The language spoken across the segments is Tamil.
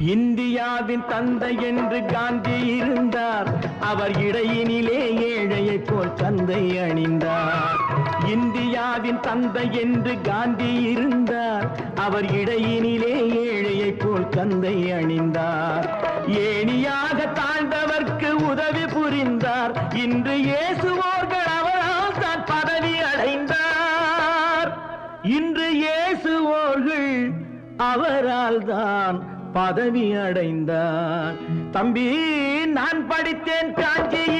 இந்தியாவின் தந்தை என்று காந்தி இருந்தார். அவர் இடையினிலே ஏழையை போல் தந்தை அணிந்தார். இந்தியாவின் தந்தை என்று காந்தி இருந்தார். அவர் இடையினிலே ஏழையை போல் தந்தை அணிந்தார். ஏணியாக தாழ்ந்தவர்க்கு உதவி புரிந்தார். இன்று இயேசுவோர்கள் அவரால் தான் பதவி அடைந்தார். இன்று இயேசுவோர்கள் அவரால் தான் பதவி அடைந்தார். தம்பி நான் படித்தேன் காஞ்சியில்.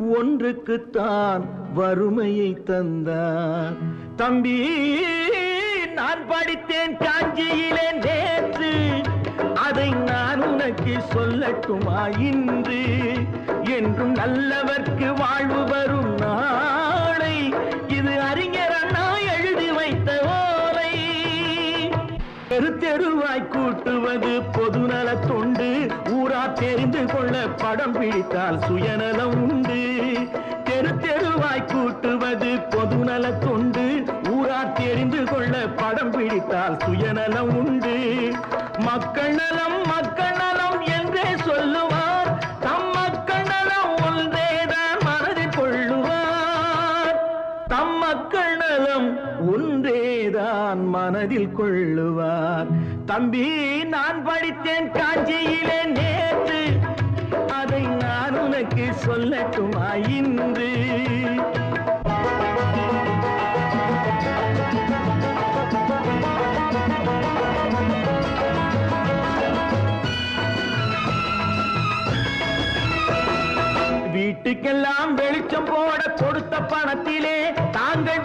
ஒன்றுக்குத்தான் வறுமையை தந்தார் தம்பி நான் படித்தேன் காஞ்சியிலே நேற்று. அதை நான் உனக்கு சொல்லட்டுமா இன்று? என்றும் நல்லவர்க்கு வாழ்வு வரும் நாளை. இது அறிஞர் அண்ணா எழுதி வைத்த ஓலை. தெரு தெருவாய் கூட்டுவது பொதுநல தொண்டு. தெரிந்து கொள்ள படம் பிடித்தால் சுயநலம் உண்டு. தெரு தெருவாய் கூட்டுவது பொதுநல தொண்டு ஊரார் தெரிந்து கொள்ள படம் பிடித்தால் சுயநலம் உண்டு. மக்கள் நலம் மக்கள் நலம் என்றே சொல்லுவார். தம் மக்கள் நலம் ஒன்றேதான் மனதில் கொள்ளுவார். தம் மக்கள் நலம் ஒன்றேதான் மனதில் கொள்ளுவார். தம்பி நான் படித்தேன் காஞ்சியிலே நேற்று. அதை நான் உனக்கு சொல்லட்டுமா இன்று? வீட்டுக்கெல்லாம் வெளிச்சம் போட கொடுத்த பணத்திலே தாங்கள்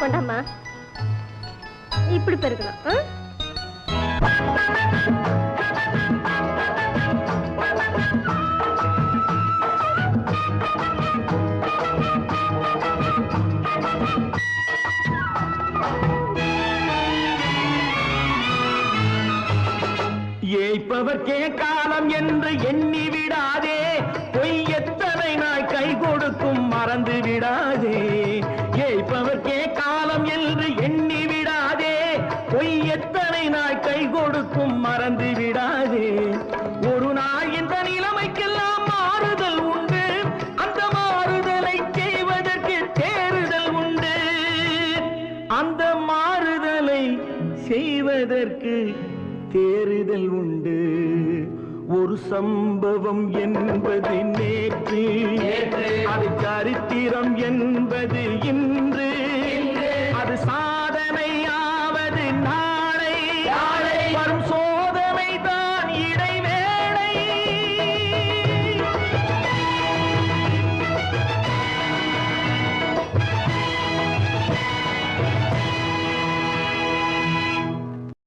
கொண்டாம்மா இப்படி பெருக்கணும் ஆ? ஏய்ப்பவர்க்கே காலம் என்று எண்ணி விடாதே பொய் எத்தனை நாய் கை கொடுக்கும் மறந்து விடாதே செய்வதற்கு தேறுதல் உண்டு. ஒரு சம்பவம் என்பது நேற்று. அது சரித்திரம் என்பது இன்று.